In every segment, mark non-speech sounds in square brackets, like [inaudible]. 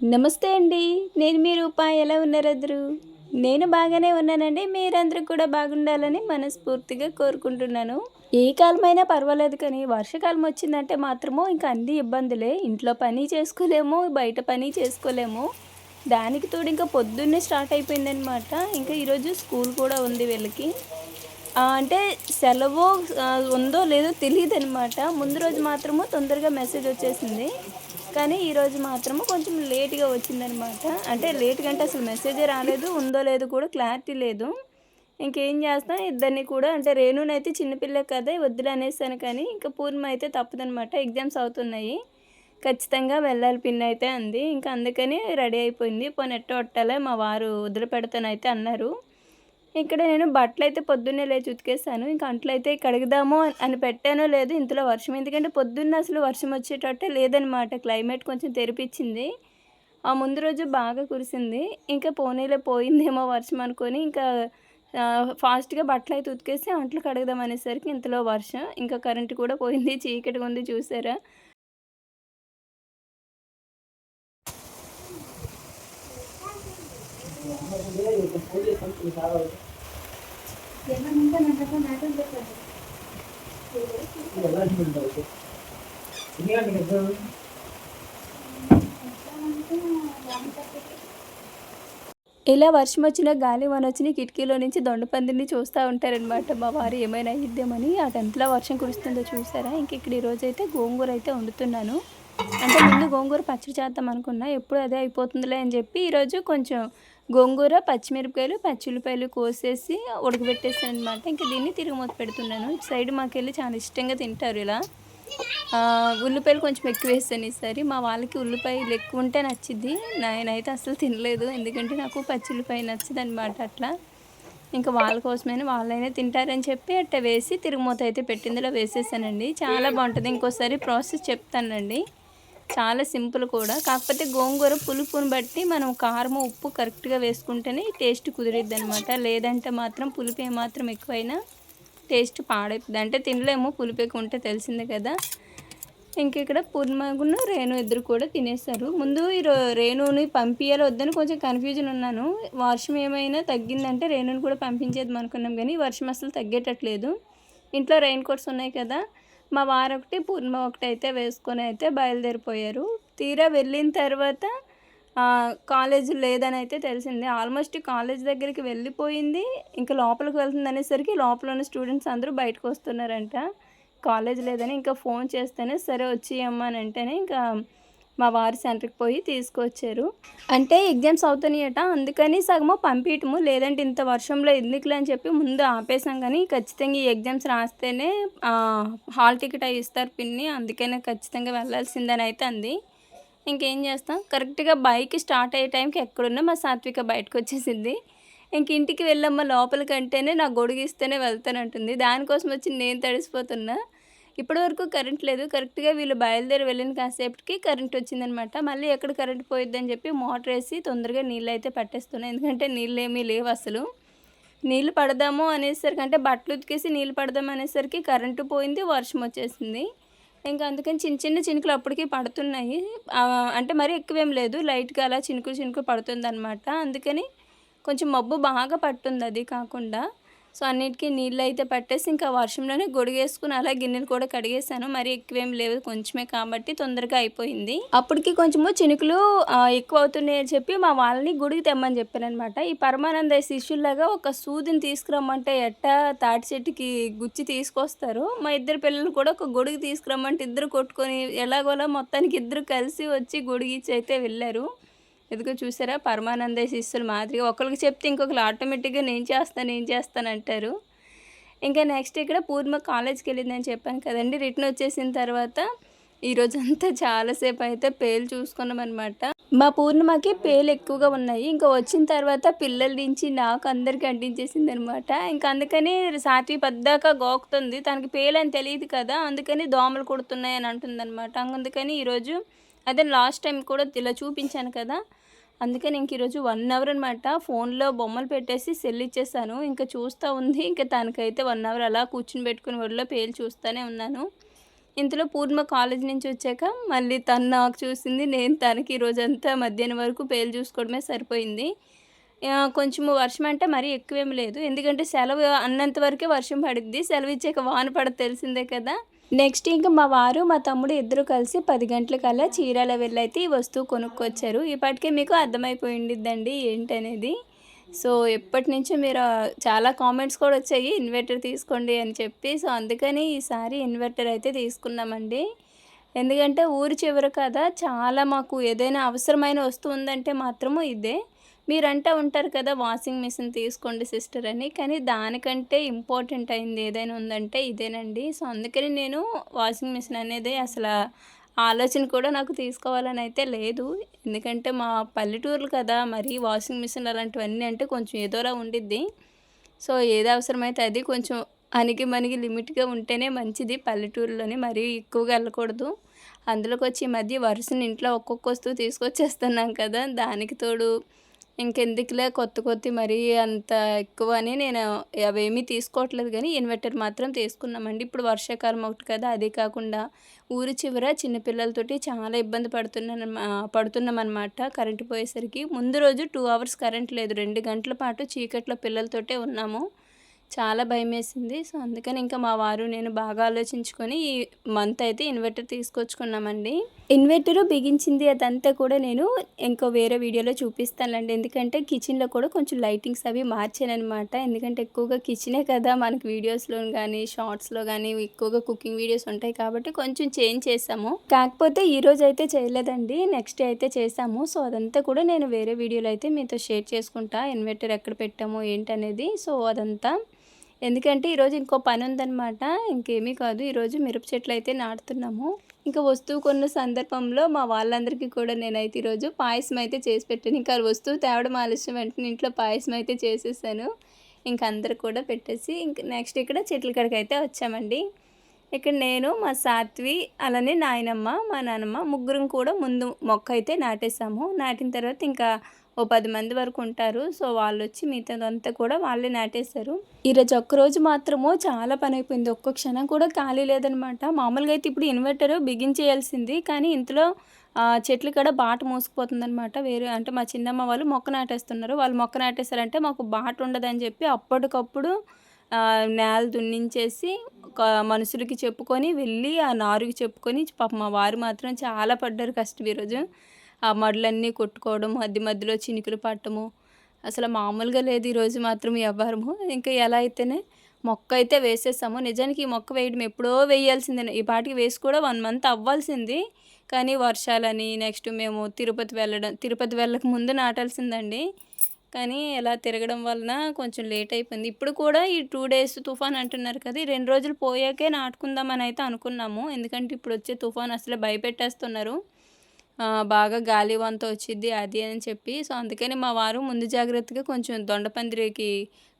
నమస్తే అండి. నేను మీ రూపాయి ఎలా ఉన్నారందరూ నేను బాగానే ఉన్నానండి. మీరందరూ కూడా బాగుండాలని మనస్ఫూర్తిగా కోరుకుంటున్నాను. ఏ కాలమైనా పర్వాలేదు కానీ వర్షాకాలం వచ్చిందంటే మాత్రము ఇంకా అన్ని ఇబ్బందులే. ఇంట్లో పని చేసుకోలేము బయట పని చేసుకోలేము. దానికి తోడు ఇంకా పొద్దున్నే స్టార్ట్ అయిపోయిందనమాట ఇంకా ఈరోజు స్కూల్ కూడా ఉంది వీళ్ళకి. అంటే సెలవు ఉందో లేదో తెలియదు అనమాట ముందు రోజు మాత్రము తొందరగా మెసేజ్ వచ్చేసింది. కానీ ఈరోజు మాత్రము కొంచెం లేట్గా వచ్చిందనమాట అంటే లేట్గా అంటే అసలు మెసేజ్ రాలేదు ఉందో లేదో కూడా క్లారిటీ లేదు. ఇంకేం చేస్తాం? ఇద్దరిని కూడా అంటే రేణునైతే చిన్నపిల్ల కదా వద్దులు అనేసాను కానీ ఇంకా పూర్ణిమ అయితే తప్పదనమాట ఎగ్జామ్స్ అవుతున్నాయి. ఖచ్చితంగా వెళ్ళాలి పిన్ అయితే అంది. ఇంకా అందుకని రెడీ అయిపోయింది. పోనీ ఎట్ట మా వారు వదిలిపెడతానైతే అన్నారు. ఇక్కడ నేను బట్టలు అయితే పొద్దున్నే లేచి ఉతికేసాను. ఇంకా అంట్లు అయితే కడుగుదాము అని పెట్టానో లేదు ఇంతలో వర్షం. ఎందుకంటే పొద్దున్న అసలు వర్షం వచ్చేటట్టే లేదనమాట క్లైమేట్ కొంచెం తెరిపించింది. ఆ ముందు రోజు బాగా కురిసింది. ఇంకా పోనీలో పోయిందేమో వర్షం అనుకొని ఇంకా ఫాస్ట్గా బట్టలు అయితే ఉతికేసి అంట్లు కడుగుదాం అనేసరికి ఇంతలో వర్షం. ఇంకా కరెంటు కూడా పోయింది. చీకటిగా ఉంది చూసారా? ఇలా వర్షం వచ్చినా గాలి వాన వచ్చినా కిటికీలో నుంచి దొండపందిని చూస్తూ ఉంటారనమాట మా వారు ఏమైనా అయ్యిద్దామని అటంతలా వర్షం కురుస్తుందో చూసారా? ఇంక ఇక్కడ ఈరోజు అయితే గోంగూర అయితే వండుతున్నాను. అంటే ముందు గోంగూర పచ్చడి చేద్దాం అనుకున్నా ఎప్పుడు అదే అయిపోతుందిలే అని చెప్పి ఈరోజు కొంచెం గోంగూర పచ్చిమిరపకాయలు పచ్చిమిరపకాయలు కోసేసి ఉడకబెట్టేసాను అనమాట ఇంకా దీన్ని తిరిగి మూత పెడుతున్నాను. ఇటు సైడ్ మాకెళ్ళి చాలా ఇష్టంగా తింటారు ఇలా. ఉల్లిపాయలు కొంచెం ఎక్కువ వేస్తాను ఈసారి. మా వాళ్ళకి ఉల్లిపాయలు ఎక్కువ ఉంటే నచ్చిద్ది. నేనైతే అసలు తినలేదు. ఎందుకంటే నాకు పచ్చి ఉల్లిపాయ నచ్చదు అనమాట అట్లా. ఇంకా వాళ్ళ కోసమైనా వాళ్ళైనా తింటారని చెప్పి అట్ట వేసి తిరుగుమూత అయితే పెట్టిందిలో వేసేసానండి. చాలా బాగుంటుంది. ఇంకోసారి ప్రాసెస్ చెప్తానండి. చాలా సింపుల్ కూడా. కాకపోతే గోంగూర పులుపుని బట్టి మనం కారం ఉప్పు కరెక్ట్గా వేసుకుంటేనే టేస్ట్ కుదిరిద్ది అనమాట లేదంటే మాత్రం పులుపు ఏమాత్రం ఎక్కువైనా టేస్ట్ పాడైపోద్ది. అంటే తినలేము పులుపు ఎక్కువ ఉంటే తెలిసిందే కదా. ఇంక ఇక్కడ పూర్ణిమగును రేణు ఇద్దరు కూడా తినేశారు ముందు ఈ రో- రేణుని పంపించాలి వద్దని కొంచెం కన్ఫ్యూజన్ ఉన్నాను. వర్షం ఏమైనా తగ్గిందంటే రేణుని కూడా పంపించేద్దాం అనుకున్నాం కానీ వర్షం అసలు తగ్గేటట్లేదు. ఇంట్లో రెయిన్ కోట్స్ ఉన్నాయి కదా మా వారు ఒకటి పూర్ణిమ ఒకటి అయితే వేసుకొని అయితే బయలుదేరిపోయారు. తీరా వెళ్ళిన తర్వాత కాలేజ్ లేదని అయితే తెలిసింది. ఆల్మోస్ట్ కాలేజ్ దగ్గరికి వెళ్ళిపోయింది. ఇంకా లోపలికి వెళ్తుంది అనేసరికి లోపల ఉన్న స్టూడెంట్స్ అందరూ బయటకు వస్తున్నారంట. కాలేజ్ లేదని ఇంకా ఫోన్ చేస్తేనే సరే వచ్చి అని అంటేనే ఇంకా మా వారి సెంటర్కి పోయి తీసుకొచ్చారు. అంటే ఎగ్జామ్స్ అవుతున్నాయట. అందుకని సగము పంపించటము లేదంటే ఇంత వర్షంలో ఎందుకులే అని చెప్పి ముందు ఆపేసాం. కానీ ఖచ్చితంగా ఈ ఎగ్జామ్స్ రాస్తేనే హాల్ టికెట్ అవి ఇస్తారు పిన్ని. అందుకనే ఖచ్చితంగా వెళ్ళాల్సిందని అయితే అంది. ఇంకేం చేస్తాం? కరెక్ట్గా బైక్ స్టార్ట్ అయ్యే టైంకి ఎక్కడున్నా మా సాత్విక బయటకు వచ్చేసింది. ఇంక ఇంటికి వెళ్ళమ్మ లోపలికంటేనే నా గొడుగు ఇస్తేనే వెళ్తానంటుంది. దానికోసం వచ్చి నేను తడిసిపోతున్నా. ఇప్పటి వరకు కరెంట్ లేదు. కరెక్ట్గా వీళ్ళు బయలుదేరి వెళ్ళిన కాసేపటికి కరెంట్ వచ్చిందనమాట. మళ్ళీ ఎక్కడ కరెంట్ పోయిద్దని చెప్పి మోటార్ వేసి తొందరగా నీళ్ళు అయితే పట్టేస్తున్నాయి. ఎందుకంటే నీళ్ళు ఏమీ లేవు అసలు. నీళ్ళు పడదాము అనేసరికి అంటే బట్టలు ఉతికేసి నీళ్ళు పడదాం అనేసరికి కరెంటు పోయింది వర్షం వచ్చేసింది. ఇంకా అందుకని చిన్న చిన్న చినుకులు అప్పటికి పడుతున్నాయి. అంటే మరీ ఎక్కువేం లేదు. లైట్గా అలా చినుకులు చినుకులు పడుతుంది అనమాట అందుకని కొంచెం మబ్బు బాగా పట్టుంది అది కాకుండా. సో అన్నిటికీ నీళ్ళు అయితే పట్టేసి ఇంకా వర్షంలోనే గొడిగేసుకుని అలా గిన్నెలు కూడా కడిగేసాను మరి ఎక్కువేం లేవు కొంచెమే కాబట్టి తొందరగా అయిపోయింది. అప్పటికి కొంచెము చినుకులు ఎక్కువ అవుతున్నాయి అని చెప్పి మా వాళ్ళని గుడికి తెమ్మని చెప్పాను అనమాట ఈ పరమానంద శిష్యుల్లాగా ఒక సూదిని తీసుకురమ్మంటే ఎట్టా తాటి చెట్టుకి గుచ్చి తీసుకొస్తారు. మా ఇద్దరు పిల్లలు కూడా ఒక గొడుగు తీసుకురమ్మంటే ఇద్దరు కొట్టుకొని ఎలాగోలా మొత్తానికి ఇద్దరు కలిసి వచ్చి గొడుగిచ్చి అయితే వెళ్ళారు. ఎందుకు చూసారా? పరమానంద శిష్యులు మాదిరిగా ఒకరికి చెప్తే ఇంకొకరు ఆటోమేటిక్గా నేను చేస్తాను నేను చేస్తాను అంటారు. ఇంకా నెక్స్ట్ ఇక్కడ పూర్ణిమ కాలేజ్కి వెళ్ళిందని చెప్పాను కదండి. రిటర్న్ వచ్చేసిన తర్వాత ఈ అంతా చాలాసేపు అయితే పేలు చూసుకున్నాం అనమాట మా పూర్ణిమకి పేలు ఎక్కువగా ఉన్నాయి. ఇంకా వచ్చిన తర్వాత పిల్లల నుంచి నాకు అందరికి అంటించేసింది అనమాట ఇంకా అందుకని సాత్వి పద్దాక గోకుతుంది. తనకి పేలు అని తెలియదు కదా అందుకని దోమలు కుడుతున్నాయి అని అంటుంది అనమాట అందుకని ఈరోజు అదే లాస్ట్ టైం కూడా ఇలా చూపించాను కదా. అందుకని ఇంక ఈరోజు వన్ అవర్ అనమాట ఫోన్లో బొమ్మలు పెట్టేసి సెల్ ఇచ్చేసాను. ఇంకా చూస్తూ ఉంది. ఇంకా తనకైతే వన్ అవర్ అలా కూర్చుని పెట్టుకుని ఒడిలో పేలు చూస్తూనే ఉన్నాను. ఇంతలో పూర్ణ కాలేజ్ నుంచి వచ్చాక మళ్ళీ తను నాకు చూసింది. నేను తనకి ఈరోజంతా మధ్యాహ్నం వరకు పేలు చూసుకోవడమే సరిపోయింది. కొంచెము వర్షం అంటే మరీ ఎక్కువేం లేదు. ఎందుకంటే సెలవు అన్నంత వరకే వర్షం పడుద్ది. సెలవు ఇచ్చాక వాన పడ తెలిసిందే కదా. నెక్స్ట్ ఇంకా మా వారు మా తమ్ముడు ఇద్దరు కలిసి పది గంటలకల్లా చీరాల వెళ్ళైతే ఈ వస్తువు కొనుక్కొచ్చారు. ఇప్పటికే మీకు అర్థమైపోయిండిద్దండి ఏంటనేది. సో ఎప్పటి నుంచో మీరు చాలా కామెంట్స్ కూడా వచ్చాయి ఇన్వర్టర్ తీసుకోండి అని చెప్పి. సో అందుకని ఈసారి ఇన్వర్టర్ అయితే తీసుకున్నామండి. ఎందుకంటే ఊరి చివరి కదా చాలా మాకు ఏదైనా అవసరమైన వస్తువు ఉందంటే మాత్రము ఇదే. మీరంటా ఉంటారు కదా వాషింగ్ మిషన్ తీసుకోండి సిస్టర్ అని. కానీ దానికంటే ఇంపార్టెంట్ అయింది ఏదైనా ఉందంటే ఇదేనండి. సో అందుకని నేను వాషింగ్ మిషన్ అనేది అసలు ఆలోచన కూడా నాకు తీసుకోవాలని అయితే లేదు. ఎందుకంటే మా పల్లెటూర్లు కదా మరి వాషింగ్ మిషన్ అలాంటివన్నీ అంటే కొంచెం ఏదోలా ఉండిద్ది. సో ఏది అవసరమైతే అది కొంచెం అనికి మనకి లిమిట్గా ఉంటేనే మంచిది పల్లెటూరులోని. మరీ ఎక్కువగా వెళ్ళకూడదు. అందులోకి వచ్చి ఈ మధ్య వరుసని ఇంట్లో ఒక్కొక్క వస్తువు తీసుకొచ్చేస్తున్నాం కదా దానికి తోడు ఇంకెందుకులే కొత్త కొత్త మరీ అంత ఎక్కువ అని నేను అవేమీ తీసుకోవట్లేదు కానీ ఇన్వర్టర్ మాత్రం తీసుకున్నామండి. ఇప్పుడు వర్షాకాలం ఒకటి కదా అదే కాకుండా ఊరి చివర చిన్నపిల్లలతోటి చాలా ఇబ్బంది పడుతున్నాను పడుతున్నాం అనమాట కరెంటు పోయేసరికి. ముందు రోజు టూ అవర్స్ కరెంట్ లేదు రెండు గంటల పాటు చీకట్లో పిల్లలతోటే ఉన్నాము. చాలా భయం వేసింది సో అందుకని ఇంకా మా వారు నేను బాగా ఆలోచించుకొని ఈ మంత్ అయితే ఇన్వర్టర్ తీసుకొచ్చుకున్నామండి. ఇన్వర్టర్ బిగించింది అదంతా కూడా నేను ఇంకో వేరే వీడియోలో చూపిస్తానులేండి. ఎందుకంటే కిచెన్లో కూడా కొంచెం లైటింగ్స్ అవి మార్చానమాట ఎందుకంటే ఎక్కువగా కిచెనే కదా మనకి వీడియోస్లో కానీ షార్ట్స్లో కానీ ఎక్కువగా కుకింగ్ వీడియోస్ ఉంటాయి కాబట్టి కొంచెం చేంజ్ చేసాము కాకపోతే ఈ రోజు అయితే చేయలేదండి. నెక్స్ట్ డే అయితే చేసాము సో అదంతా కూడా నేను వేరే వీడియోలో అయితే మీతో షేర్ చేసుకుంటా. ఇన్వర్టర్ ఎక్కడ పెట్టాము ఏంటనేది. సో అదంతా ఎందుకంటే ఈరోజు ఇంకో పని ఉందన్నమాట. ఇంకేమీ కాదు. ఈరోజు మిరప చెట్లు అయితే నాటుతున్నాము. ఇంకా వస్తువు కొన్న సందర్భంలో మా వాళ్ళందరికీ కూడా నేనైతే ఈరోజు పాయసం అయితే చేసి పెట్టాను. ఇంకా వస్తువు తేవడం ఆలస్యం. వెంటనే ఇంట్లో పాయసం అయితే చేసేసాను. ఇంక అందరు కూడా పెట్టేసి ఇంక నెక్స్ట్ ఇక్కడ చెట్ల కడికి అయితే వచ్చామండి. ఇక్కడ నేను మా సాత్వి అలానే నాయనమ్మ మా నానమ్మ ముగ్గురం కూడా ముందు మొక్క అయితే నాటేసాము. నాటిన తర్వాత ఇంకా ఓ పది మంది వరకు ఉంటారు. సో వాళ్ళు వచ్చి మిగతాదంతా కూడా వాళ్ళే నాటేశారు. ఈరోజు ఒక్కరోజు మాత్రము చాలా పని అయిపోయింది. ఒక్క క్షణం కూడా ఖాళీ లేదనమాట. మామూలుగా అయితే ఇప్పుడు ఇన్వర్టర్ బిగించేయాల్సింది కానీ ఇంతలో చెట్లు కూడా బాట మూసుకుపోతుంది అనమాట వేరే అంటే మా చిన్నమ్మ వాళ్ళు మొక్క నాటేస్తున్నారు. వాళ్ళు మొక్క నాటేస్తారంటే మాకు బాట ఉండదని చెప్పి అప్పటికప్పుడు నేల దున్నించేసి మనుషులకి చెప్పుకొని వెళ్ళి ఆ నారుకి చెప్పుకొని పాప మా వారు మాత్రం చాలా పడ్డారు కష్టం ఈరోజు ఆ మడులన్నీ కొట్టుకోవడం మధ్య మధ్యలో చినుకులు పట్టము అసలు మామూలుగా లేదు ఈరోజు మాత్రం వ్యవహారము ఇంకా ఎలా అయితేనే మొక్క అయితే వేసేసాము నిజానికి ఈ మొక్క వేయడం ఎప్పుడో వేయాల్సిందే. ఈ పాటికి వేసి కూడా వన్ మంత్ అవ్వాల్సింది. కానీ వర్షాలని నెక్స్ట్ మేము తిరుపతి వెళ్ళడం తిరుపతి వెళ్ళక ముందు నాటాల్సిందండి. కానీ ఇలా తిరగడం వలన కొంచెం లేట్ అయిపోయింది. ఇప్పుడు కూడా ఈ టూ డేస్ తుఫాన్ అంటున్నారు కదా ఈ రెండు రోజులు పోయాకే నాటుకుందామని అయితే అనుకున్నాము. ఎందుకంటే ఇప్పుడు వచ్చే తుఫాన్ అసలు భయపెట్టేస్తున్నారు. బాగా గాలి వంత వచ్చింది అది అని చెప్పి. సో అందుకని మా వారు ముందు జాగ్రత్తగా కొంచెం దొండపందిరికి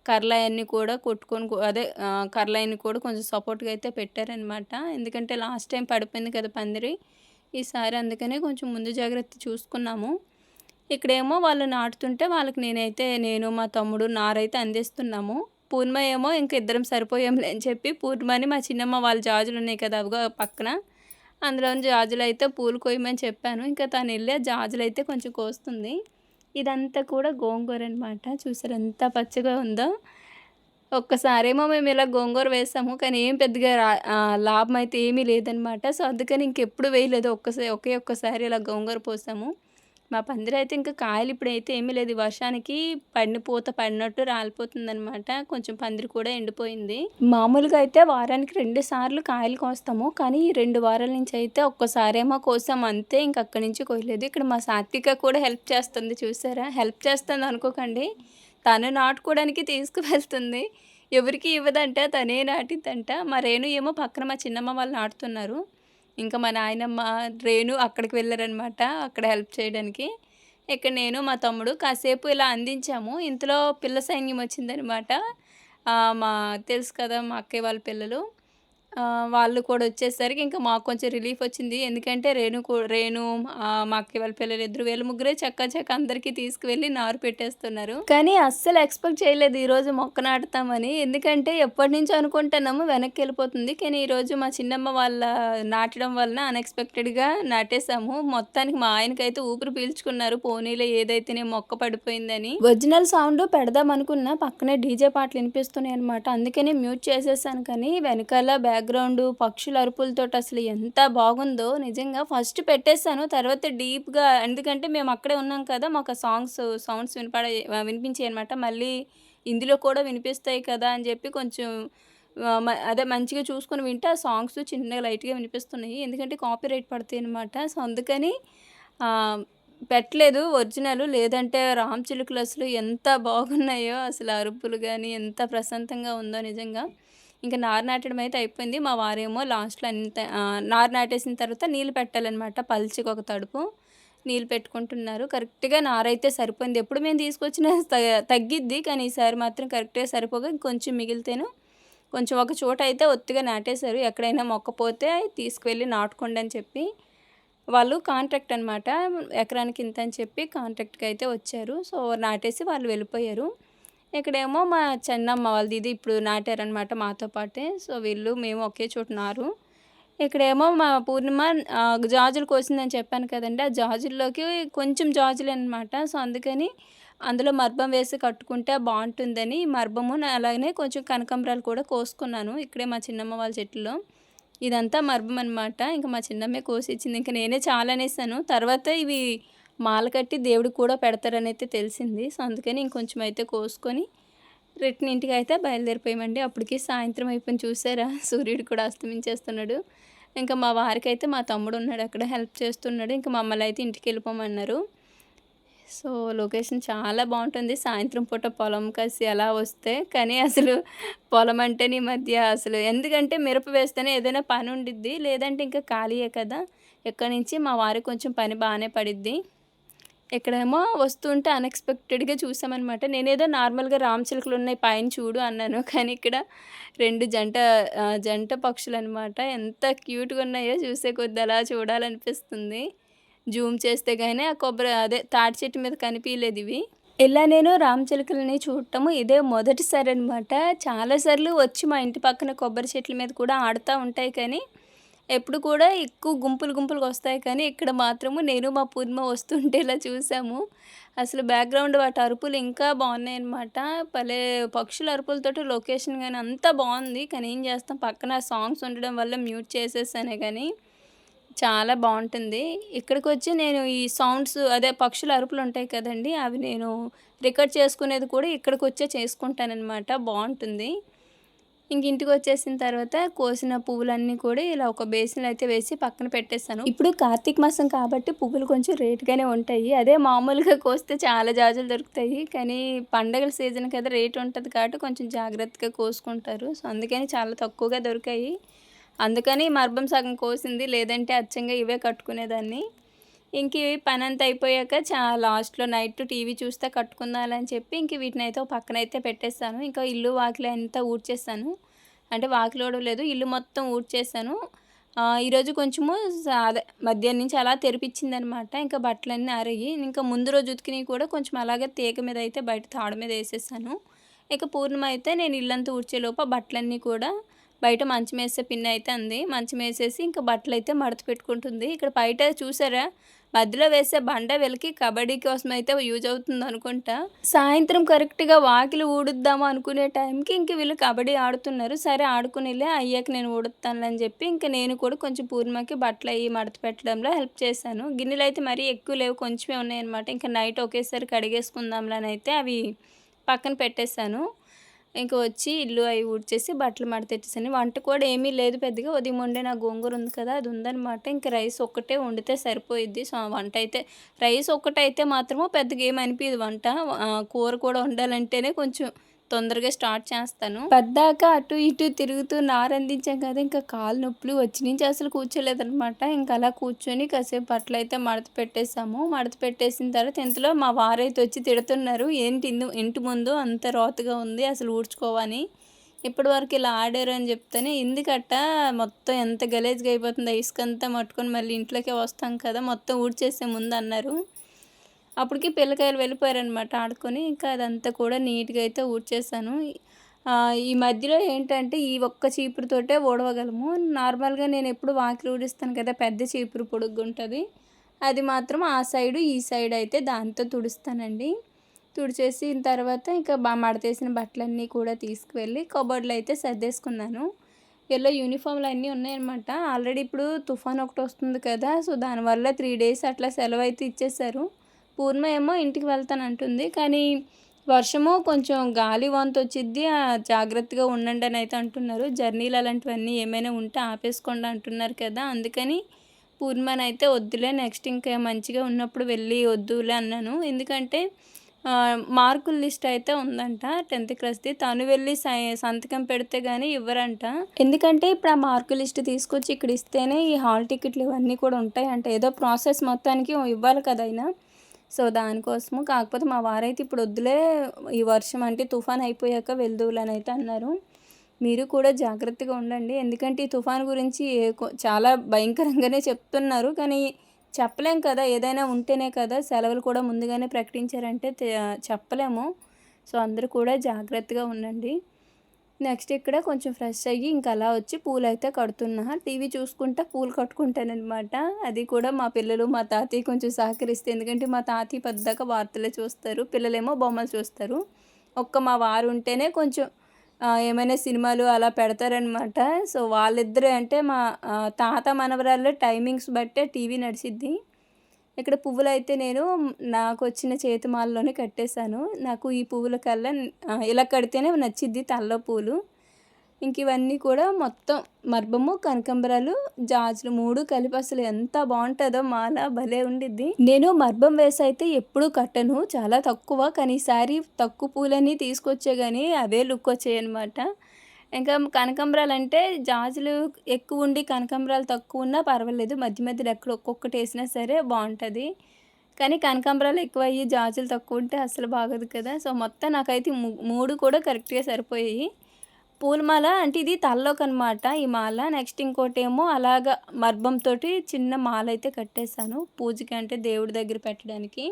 కర్లయన్ని కూడా కొట్టుకొని అదే కర్లయన్ని కూడా కొంచెం సపోర్ట్గా అయితే పెట్టారనమాట ఎందుకంటే లాస్ట్ టైం పడిపోయింది కదా పందిరి ఈసారి అందుకనే కొంచెం ముందు జాగ్రత్త చూసుకున్నాము. ఇక్కడేమో వాళ్ళు నాటుతుంటే వాళ్ళకి నేనైతే నేను మా తమ్ముడు నారైతే అందిస్తున్నాము. పూర్ణిమ ఏమో ఇంక ఇద్దరం సరిపోయాంలే అని చెప్పి పూర్ణిమని మా చిన్నమ్మ వాళ్ళ జాజులు ఉన్నాయి కదా అవిగా పక్కన అందులో జాజులు అయితే పూలు కోయమని చెప్పాను. ఇంకా తను వెళ్ళే జాజులు అయితే కొంచెం కోస్తుంది. ఇదంతా కూడా గోంగూర అనమాట చూసారు ఎంత పచ్చగా ఉందో. ఒక్కసారేమో మేము ఇలా గోంగూర వేసాము కానీ ఏం పెద్దగా లాభం అయితే ఏమీ లేదనమాట సో అందుకని ఇంకెప్పుడు వేయలేదు. ఒక్కసారి ఒకే ఒక్కసారి ఇలా గోంగూర పోసాము. మా పందిరి అయితే ఇంకా కాయలు ఇప్పుడైతే ఏమీ లేదు. వర్షానికి పడిన పూత పడినట్టు రాలిపోతుందనమాట కొంచెం పందిరి కూడా ఎండిపోయింది. మామూలుగా అయితే వారానికి రెండు సార్లు కాయలు కోస్తాము. కానీ రెండు వారాల నుంచి అయితే ఒక్కసారేమో కోసాం. అంతే ఇంక అక్కడి నుంచి కోయలేదు ఇక్కడ మా సాత్విక కూడా హెల్ప్ చేస్తుంది చూసారా? హెల్ప్ చేస్తుంది అనుకోకండి. తను నాటుకోవడానికి తీసుకువెళ్తుంది. ఎవరికి ఇవ్వదంట తనే నాటిద్దంట. మా రేణు ఏమో పక్కన మా చిన్నమ్మ వాళ్ళు నాటుతున్నారు. ఇంకా మా నాయనమ్మ రేణు అక్కడికి వెళ్ళారనమాట అక్కడ హెల్ప్ చేయడానికి. ఇక్కడ నేను మా తమ్ముడు కాసేపు ఇలా అందించాము. ఇంతలో పిల్ల సైన్యం వచ్చిందనమాట మా తెలుసు కదా మా అక్కయ్య వాళ్ళ పిల్లలు. వాళ్ళు కూడా వచ్చేసరికి ఇంకా మాకు కొంచెం రిలీఫ్ వచ్చింది. ఎందుకంటే రేణు రేణు ఆహ్, మా పిల్లలు వాళ్ళ పిల్లలిద్దరు ముగ్గురే చక్క చక్క అందరికీ తీసుకువెళ్ళి నారు పెట్టేస్తున్నారు. కానీ అస్సలు ఎక్స్‌పెక్ట్ చేయలేదు ఈరోజు మొక్క నాటుతామని. ఎందుకంటే ఎప్పటినుంచో అనుకుంటున్నాము వెనక్కి వెళ్ళిపోతుంది కానీ ఈరోజు మా చిన్నమ్మ వాళ్ళ నాటడం వలన అన్‌ఎక్స్‌పెక్టెడ్‌గా నాటేసాము. మొత్తానికి మా ఆయనకైతే ఊపిరి పీల్చుకున్నారు. పోనీలో ఏదైతేనే మొక్క పడిపోయిందని. ఒరిజినల్ సౌండ్ పెడదాం అనుకున్నా పక్కనే డీజే పాటలు వినిపిస్తున్నాయి అనమాట అందుకనే మ్యూట్ చేసేసాను కానీ వెనకాల బ్యాగ్ బ్యాక్‌గ్రౌండ్ పక్షుల అరుపులతోటి అసలు ఎంత బాగుందో నిజంగా ఫస్ట్ పెట్టేశాను తర్వాత డీప్‌గా ఎందుకంటే మేము అక్కడే ఉన్నాం కదా! మాకు ఆ సాంగ్స్ సౌండ్స్ వినపడ వినిపించాయన్నమాట. మళ్ళీ ఇందులో కూడా వినిపిస్తాయి కదా! అని చెప్పి కొంచెం అదే మంచిగా చూసుకొని వింటే ఆ సాంగ్స్ చిన్నగా లైట్‌గా వినిపిస్తున్నాయి. ఎందుకంటే కాపీరైట్ పడతాయన్నమాట. సో, అందుకని పెట్టలేదు ఒరిజినల్. లేదంటే రామ్ చిలుకలు అసలు ఎంత బాగున్నాయో అసలు అరుపులు కానీ ఎంత ప్రశాంతంగా ఉందో నిజంగా. ఇంకా నారు నాటడం అయితే అయిపోయింది. మా వారేమో లాస్ట్‌లో అంత నారు నాటేసిన తర్వాత నీళ్ళు పెట్టాలన్నమాట పల్చికి ఒక తడుపు. నీళ్ళు పెట్టుకుంటున్నారు. కరెక్ట్‌గా నారైతే సరిపోయింది. ఎప్పుడు మేము తీసుకొచ్చిన త తగ్గిద్ది. కానీ ఈసారి మాత్రం కరెక్ట్‌గా సరిపోగా ఇంకొంచెం మిగిలితేను కొంచెం ఒక చోట అయితే ఒత్తిగా నాటేశారు. ఎక్కడైనా మొక్కపోతే తీసుకువెళ్ళి నాటుకోండి అని చెప్పి. వాళ్ళు కాంట్రాక్ట్ అనమాట. ఎకరానికి ఇంత అని చెప్పి కాంట్రాక్ట్‌కి అయితే వచ్చారు. సో, నాటేసి వాళ్ళు వెళ్ళిపోయారు. ఇక్కడేమో మా చిన్నమ్మ వాళ్ళది ఇది ఇప్పుడు నాటారనమాట మాతో పాటే. సో, వీళ్ళు మేము ఒకే చోట నారు. ఇక్కడేమో మా పూర్ణిమ జాజులు కోసిందని చెప్పాను కదండీ! ఆ జాజుల్లోకి కొంచెం జాజులు అనమాట. సో, అందుకని అందులో మర్బం వేసి కట్టుకుంటే బాగుంటుందని మర్బము అలాగనే కొంచెం కనకాంబరాలు కూడా కోసుకున్నాను. ఇక్కడే మా చిన్నమ్మ వాళ్ళ చెట్టులో. ఇదంతా మర్బం అనమాట. ఇంక మా చిన్నమ్మే కోసి ఇచ్చింది ఇంక నేనే చాలా అనేసాను తర్వాత ఇవి మాల కట్టి దేవుడికి కూడా పెడతారనైతే తెలిసింది. సో, అందుకని ఇంకొంచెం అయితే కోసుకొని రిటర్న్ అయితే బయలుదేరిపోయామండి. అప్పటికి సాయంత్రం అయిపోయింది చూసారా? [laughs] సూర్యుడు కూడా అస్తమించేస్తున్నాడు. ఇంకా మా వారికి అయితే మా తమ్ముడు ఉన్నాడు అక్కడ హెల్ప్ చేస్తున్నాడు. ఇంకా మమ్మల్ని అయితే ఇంటికి వెళ్ళిపోమన్నారు సో, లొకేషన్ చాలా బాగుంటుంది సాయంత్రం పూట పొలం కసి అలా వస్తే కానీ అసలు పొలం అంటేనే ఈ మధ్య అసలు ఎందుకంటే మిరప వేస్తేనే ఏదైనా పని ఉండిద్ది. లేదంటే ఇంకా ఖాళీయే కదా! ఎక్కడి నుంచి మా వారికి కొంచెం పని బాగానే పడిద్ది. ఇక్కడేమో వస్తుంటే అన్‌ఎక్స్‌పెక్టెడ్‌గా చూసామనమాట. నేనేదో నార్మల్‌గా రామచిలుకలు ఉన్నాయి పైన చూడు అన్నాను. [laughs] కానీ ఇక్కడ రెండు జంట జంట పక్షులు అనమాట ఎంత క్యూట్‌గా ఉన్నాయో చూసే కొద్ది అలా చూడాలనిపిస్తుంది. జూమ్ చేస్తే కానీ ఆ కొబ్బరి అదే తాటి చెట్టు మీద కనిపించలేదు ఇవి. ఇలా నేను రామచిలుకలని చూడటము ఇదే మొదటిసారి అనమాట. చాలా సార్లు వచ్చి మా ఇంటి పక్కన కొబ్బరి చెట్ల మీద కూడా ఆడుతూ ఉంటాయి కానీ ఎప్పుడు కూడా ఎక్కువ గుంపులు గుంపులుగా వస్తాయి కానీ ఇక్కడ మాత్రము నేను మా పూర్ణిమ వస్తుంటే ఇలా చూసాము. అసలు బ్యాక్‌గ్రౌండ్ వాటి అరుపులు ఇంకా బాగున్నాయన్నమాట. భలే పక్షుల అరుపులతోటి లొకేషన్ కానీ అంతా బాగుంది కానీ ఏం చేస్తాం పక్కన సాంగ్స్ ఉండడం వల్ల మ్యూట్ చేసేసానే కానీ చాలా బాగుంటుంది ఇక్కడికి వచ్చి నేను ఈ సౌండ్స్ అదే పక్షుల అరుపులు ఉంటాయి కదండీ! అవి నేను రికార్డ్ చేసుకునేది కూడా ఇక్కడికి వచ్చే చేసుకుంటానన్నమాట బాగుంటుంది ఇంక ఇంటికి వచ్చేసిన తర్వాత కోసిన పువ్వులన్నీ కూడా ఇలా ఒక బేసిన్‌లో అయితే వేసి పక్కన పెట్టేస్తాను ఇప్పుడు కార్తీక మాసం కాబట్టి పువ్వులు కొంచెం రేటుగానే ఉంటాయి. అదే మామూలుగా కోస్తే చాలా జాజులు దొరుకుతాయి. కానీ పండగల సీజన్ కదా! రేట్ ఉంటుంది కాబట్టి కొంచెం జాగ్రత్తగా కోసుకుంటారు. సో, అందుకని చాలా తక్కువగా దొరికాయి. అందుకని మర్బం సగం కోసింది. లేదంటే అచ్చంగా ఇవే కట్టుకునేదాన్ని. ఇంక పని అంత అయిపోయాక చా లాస్ట్‌లో నైట్ టీవీ చూస్తే కట్టుకుందాలని చెప్పి ఇంక వీటిని అయితే పక్కన అయితే పెట్టేస్తాను ఇంకా ఇల్లు వాకిలి అంతా ఊడ్చేస్తాను అంటే వాకిలి లేదు ఇల్లు మొత్తం ఊడ్చేసాను. ఈరోజు కొంచెము అదే మధ్యాహ్నం నుంచి అలా తెరిపించిందనమాట. ఇంకా బట్టలన్నీ అరిగి ఇంకా ముందు రోజు ఉతికినవి కూడా కొంచెం అలాగే తీగ మీద అయితే బయట తాడు మీద వేసేసాను ఇక పూర్ణిమ అయితే నేను ఇల్లంతా ఊడ్చేలోపు ఆ బట్టలన్నీ కూడా బయట మంచం వేసే పిన్ని అయితే అంది. మంచం వేసేసి ఇంకా బట్టలైతే మడత పెట్టుకుంటుంది. ఇక్కడ బయట చూసారా? మధ్యలో వేసే బండ వెలికి కబడ్డీ కోసం అయితే యూజ్ అవుతుందనుకుంటా. సాయంత్రం కరెక్ట్‌గా వాకిలి ఊడుద్దాము అనుకునే టైంకి ఇంక వీళ్ళు కబడ్డీ ఆడుతున్నారు. సరే ఆడుకునిలే అయ్యాక నేను ఊడుతాను అని చెప్పి ఇంకా నేను కూడా కొంచెం పూర్ణమకి బట్టలు అయ్యి మడత పెట్టడంలో హెల్ప్ చేశాను. గిన్నెలు అయితే మరీ ఎక్కువ లేవు కొంచెమే ఉన్నాయన్నమాట. ఇంకా నైట్ ఒకేసారి కడిగేసుకుందాంలే అయితే అవి పక్కన పెట్టేసాను. ఇంక వచ్చి ఇల్లు అవి ఊడ్చేసి బట్టలు మడతెట్టేసాను. వంట కూడా ఏమీ లేదు పెద్దగా. ఉదయం వండిన గోంగూర ఉంది కదా! అది ఉందనమాట. ఇంక రైస్ ఒక్కటే వండితే సరిపోయిద్ది. సో, వంట అయితే రైస్ ఒక్కటైతే మాత్రము పెద్దగా ఏమనిపించదు వంట. కూర కూడా వండాలంటేనే కొంచెం తొందరగా స్టార్ట్ చేస్తాను. పద్దాక అటు ఇటు తిరుగుతూ నారందించాం కదా! ఇంకా కాలు నొప్పులు వచ్చి నుంచి అసలు కూర్చోలేదనమాట. ఇంకా అలా కూర్చొని కాసేపు బట్టలైతే మడత పెట్టేసాము. మడత పెట్టేసిన తర్వాత ఇంతలో మా వారైతే వచ్చి తిడుతున్నారు. ఏంటి ఇంటి ముందు అంత రోతగా ఉంది అసలు ఊడ్చుకోవని ఇప్పటి వరకు ఇలా ఆడారు అని చెప్తేనే ఎందుకట్ట మొత్తం ఎంత గలేజ్గా అయిపోతుంది ఇసుకంతా మట్టుకొని మళ్ళీ ఇంట్లోకే వస్తాం కదా మొత్తం ఊడ్చేసే ముందు అన్నారు అప్పటికి పిల్లకాయలు వెళ్ళిపోయారనమాట ఆడుకొని. ఇంకా అదంతా కూడా నీట్గా అయితే ఊడ్చేసాను. ఈ మధ్యలో ఏంటంటే ఈ ఒక్క చీపురుతోటే ఊడవగలము. నార్మల్గా నేను ఎప్పుడు వాకిలి ఊడిస్తాను కదా పెద్ద చీపురు పొడుగ్గా ఉంటుంది అది మాత్రం ఆ సైడు ఈ సైడ్ అయితే దాంతో తుడుస్తానండి. తుడిచేసిన తర్వాత ఇంకా బాగా మడతేసిన బట్టలన్నీ కూడా తీసుకువెళ్ళి కబోర్డ్లో అయితే సర్దేసుకున్నాను. ఎల్లో యూనిఫామ్లు అన్నీ ఉన్నాయన్నమాట. ఆల్రెడీ ఇప్పుడు తుఫాన్ ఒకటి వస్తుంది కదా సో దానివల్ల త్రీ డేస్ అట్లా సెలవు అయితే ఇచ్చేసారు. పూర్ణ ఏమో ఇంటికి వెళ్తాను అంటుంది. కానీ వర్షము కొంచెం గాలి వంత వచ్చిద్ది జాగ్రత్తగా ఉండండి అని అయితే అంటున్నారు. జర్నీలు అలాంటివన్నీ ఏమైనా ఉంటే ఆపేసుకోండి అంటున్నారు కదా అందుకని పూర్ణమని అయితే వద్దులే నెక్స్ట్ ఇంకా మంచిగా ఉన్నప్పుడు వెళ్ళి వద్దులే అన్నాను. ఎందుకంటే మార్కుల లిస్ట్ అయితే ఉందంట టెన్త్ క్లాస్ది. తను వెళ్ళి సంతకం పెడితే కానీ ఇవ్వరంట. ఎందుకంటే ఇప్పుడు ఆ మార్కుల లిస్ట్ తీసుకొచ్చి ఇక్కడ ఇస్తేనే ఈ హాల్ టికెట్లు ఇవన్నీ కూడా ఉంటాయి ఏదో ప్రాసెస్ మొత్తానికి ఇవ్వాలి కదా అయినా. సో దానికోసము కాకపోతే మా వారైతే ఇప్పుడు వద్దులే ఈ వర్షం అంటే తుఫాన్ అయిపోయాక వెళ్దువులని అయితే అన్నారు. మీరు కూడా జాగ్రత్తగా ఉండండి. ఎందుకంటే ఈ తుఫాన్ గురించి చాలా భయంకరంగానే చెప్తున్నారు. కానీ చెప్పలేం కదా ఏదైనా ఉంటేనే కదా సెలవులు కూడా ముందుగానే ప్రకటించారంటే చెప్పలేము. సో అందరూ కూడా జాగ్రత్తగా ఉండండి. నెక్స్ట్ ఇక్కడ కొంచెం ఫ్రెష్ అయ్యి ఇంకా అలా వచ్చి పూలు అయితే కడుతున్నా. టీవీ చూసుకుంటా పూలు కట్టుకుంటానమాట అది కూడా మా పిల్లలు మా తాతయ్య కొంచెం సహకరిస్తే. ఎందుకంటే మా తాతయ్య పెద్దగా వార్తలే చూస్తారు పిల్లలేమో బొమ్మలు చూస్తారు. ఒక్క మా వారు ఉంటేనే కొంచెం ఏమైనా సినిమాలు అలా పెడతారనమాట సో వాళ్ళిద్దరే అంటే మా తాత మనవరాల్లో టైమింగ్స్ బట్టే టీవీ నడిచిద్ది. ఇక్కడ పువ్వులు అయితే నేను నాకు వచ్చిన చేతిమాలలోనే కట్టేశాను. నాకు ఈ పువ్వుల కల్లా ఇలా కడితేనే నచ్చిద్ది తల్లో పూలు. ఇంక ఇవన్నీ కూడా మొత్తం మర్బము కనకంబరాలు జాజులు మూడు కలిపి అసలు ఎంత బాగుంటుందో మాల భలే ఉండిద్ది. నేను మర్బం వేసి అయితే ఎప్పుడూ కట్టను చాలా తక్కువ. కానీ ఈసారి తక్కువ పూలన్నీ తీసుకొచ్చే కానీ అవే లుక్ వచ్చాయి అనమాట ఇంకా కనకంబరాలు అంటే జాజులు ఎక్కువ ఉండి కనకంబరాలు తక్కువ ఉన్నా పర్వాలేదు. మధ్య మధ్యలో ఎక్కడ ఒక్కొక్కటి వేసినా సరే బాగుంటుంది. కానీ కనకాంబరాలు ఎక్కువ అయ్యి జాజులు తక్కువ ఉంటే అసలు బాగోదు కదా. సో మొత్తం నాకైతే మూడు కూడా కరెక్ట్గా సరిపోయాయి. పూలమాల అంటే ఇది తల్లోకి అనమాట ఈ మాల. నెక్స్ట్ ఇంకోటి ఏమో అలాగ మర్భంతో చిన్న మాల అయితే కట్టేశాను పూజకి అంటే దేవుడి దగ్గర పెట్టడానికి.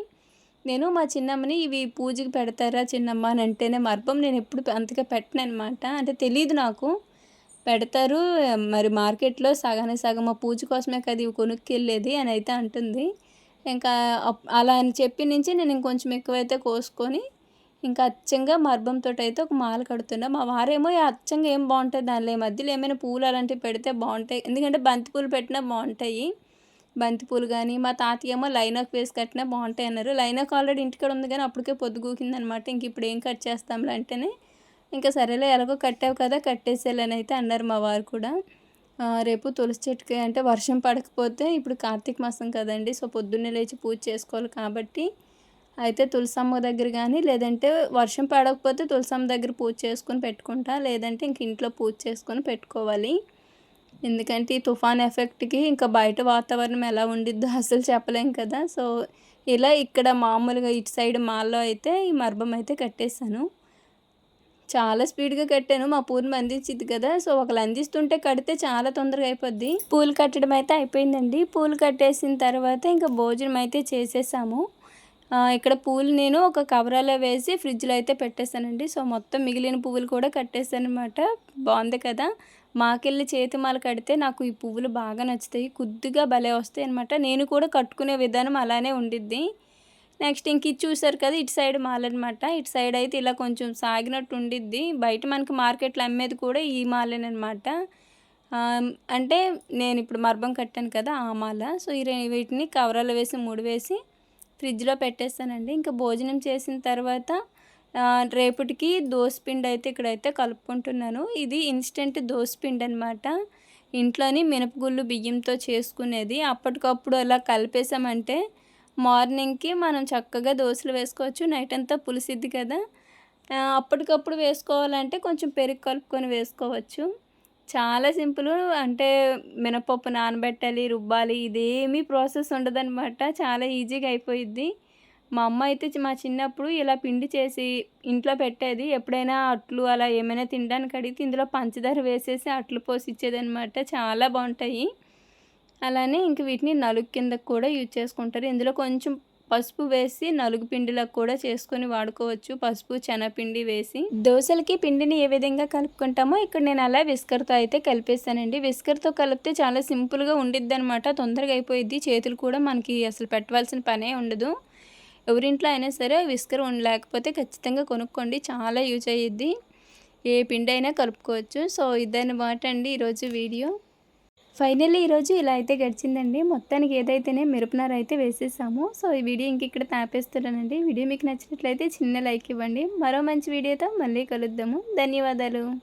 నేను మా చిన్నమ్మని ఇవి పూజకి పెడతారా చిన్నమ్మ అని అంటేనే మర్భం నేను ఎప్పుడు అంతగా పెట్టను అనమాట అంటే తెలియదు నాకు. పెడతారు మరి మార్కెట్లో సగానే సగం మా పూజ కోసమే కదా ఇవి కొనుక్కెళ్ళేది అని అయితే అంటుంది. ఇంకా అలా అని చెప్పి నుంచి నేను ఇంకొంచెం ఎక్కువైతే కోసుకొని ఇంకా అచ్చంగా మర్భంతో అయితే ఒక మాల కడుతున్నా. మా వారేమో అచ్చంగా ఏం బాగుంటుంది దానిలో మధ్యలో ఏమైనా పూలు అలాంటివి పెడితే బాగుంటాయి. ఎందుకంటే బంతి పూలు పెట్టినా బాగుంటాయి. బంతిపూలు కానీ మా తాతయ్య ఏమో లైనాక్ వేసి కట్టినా బాగుంటాయి అన్నారు. లైనాక్ ఆల్రెడీ ఇంటికాడ ఉంది కానీ అప్పటికే పొద్దుగూకింది అనమాట ఇంక ఇప్పుడు ఏం కట్ చేస్తాంలే అంటేనే ఇంకా సరేలే ఎలాగో కట్టావు కదా కట్టేసేయాలని అయితే అన్నారు మా వారు కూడా. రేపు తులసి చెట్టుకి అంటే వర్షం పడకపోతే ఇప్పుడు కార్తీక మాసం కదండి సో పొద్దున్నే లేచి పూజ చేసుకోవాలి కాబట్టి అయితే తులసమ్మ దగ్గర కానీ లేదంటే వర్షం పడకపోతే తులసమ్మ దగ్గర పూజ చేసుకొని పెట్టుకుంటా లేదంటే ఇంక ఇంట్లో పూజ చేసుకొని పెట్టుకోవాలి. ఎందుకంటే ఈ తుఫాన్ ఎఫెక్ట్కి ఇంకా బయట వాతావరణం ఎలా ఉండిద్దో [laughs] అసలు చెప్పలేం కదా. సో ఇలా ఇక్కడ మామూలుగా ఇటు సైడ్ మాల్లో అయితే ఈ మర్భం అయితే కట్టేశాను. చాలా స్పీడ్గా కట్టాను. మా పూలు అందించింది కదా. సో ఒకళ్ళు అందిస్తుంటే కడితే చాలా తొందరగా అయిపోద్ది. పూలు కట్టడం అయితే అయిపోయిందండి. పూలు కట్టేసిన తర్వాత ఇంకా భోజనం అయితే చేసేసాము. ఇక్కడ పూలు నేను ఒక కవరాలో వేసి ఫ్రిడ్జ్లో అయితే పెట్టేశానండి. సో మొత్తం మిగిలిన పువ్వులు కూడా కట్టేశాను అనమాట బాగుంది కదా. మాకెళ్ళి చేతిమాల కడితే నాకు ఈ పువ్వులు బాగా నచ్చుతాయి. కొద్దిగా భలే వస్తాయి అనమాట నేను కూడా కట్టుకునే విధానం అలానే ఉండిద్ది. నెక్స్ట్ ఇంక ఇది చూసారు కదా ఇటు సైడ్ మాల అనమాట ఇటు సైడ్ అయితే ఇలా కొంచెం సాగినట్టు ఉండిద్ది. బయట మనకి మార్కెట్లో అమ్మేది కూడా ఈ మాలేనమాట అంటే నేను ఇప్పుడు మర్భం కట్టాను కదా ఆ మాల. సో ఈ వీటిని కవరాలు వేసి మూడు వేసి ఫ్రిడ్జ్లో పెట్టేస్తానండి. ఇంకా భోజనం చేసిన తర్వాత రేపటికి దోసపిండి అయితే ఇక్కడైతే కలుపుకుంటున్నాను. ఇది ఇన్స్టెంట్ దోసపిండి అనమాట ఇంట్లోని మినపగుళ్ళు బియ్యంతో చేసుకునేది. అప్పటికప్పుడు అలా కలిపేసామంటే మార్నింగ్కి మనం చక్కగా దోశలు వేసుకోవచ్చు. నైట్ అంతా పులిసిద్ది కదా. అప్పటికప్పుడు వేసుకోవాలంటే కొంచెం పెరుగు కలుపుకొని వేసుకోవచ్చు. చాలా సింపుల్. అంటే మినపప్పు నానబెట్టాలి రుబ్బాలి ఇదేమీ ప్రాసెస్ ఉండదన్నమాట చాలా ఈజీగా అయిపోయిద్ది. మా అమ్మ అయితే మా చిన్నప్పుడు ఇలా పిండి చేసి ఇంట్లో పెట్టేది. ఎప్పుడైనా అట్లు అలా ఏమైనా తినడానికి అడిగితే ఇందులో పంచదార వేసేసి అట్లు పోసి ఇచ్చేదనమాట చాలా బాగుంటాయి. అలానే ఇంక వీటిని నలుగు కింద కూడా యూజ్ చేసుకుంటారు. ఇందులో కొంచెం పసుపు వేసి నలుగు పిండిలకు కూడా చేసుకొని వాడుకోవచ్చు. పసుపు శనగపిండి వేసి. దోశలకి పిండిని ఏ విధంగా కలుపుకుంటామో ఇక్కడ నేను అలా విస్కర్తో అయితే కలిపేస్తానండి. విస్కర్తో కలిపితే చాలా సింపుల్గా ఉండిద్ది అనమాట తొందరగా అయిపోయిద్ది. చేతులు కూడా మనకి అసలు పెట్టవలసిన పనే ఉండదు. ఎవరింట్లో అయినా సరే విస్కర్ ఉండ లేకపోతే ఖచ్చితంగా కొనుక్కోండి. చాలా యూజ్ అయ్యిద్ది. ఏ పిండి అయినా కలుపుకోవచ్చు. సో ఇదన్నమాట అండి ఈరోజు వీడియో. ఫైనల్లీ ఈరోజు ఇలా అయితే గడిచిందండి. మొత్తానికి ఏదైతేనే మిరపనార అయితే వేసేసాము. సో ఈ వీడియో ఇంక ఇక్కడ తాపేస్తున్నానండి. వీడియో మీకు నచ్చినట్లయితే చిన్న లైక్ ఇవ్వండి. మరో మంచి వీడియోతో మళ్ళీ కలుద్దాము. ధన్యవాదాలు.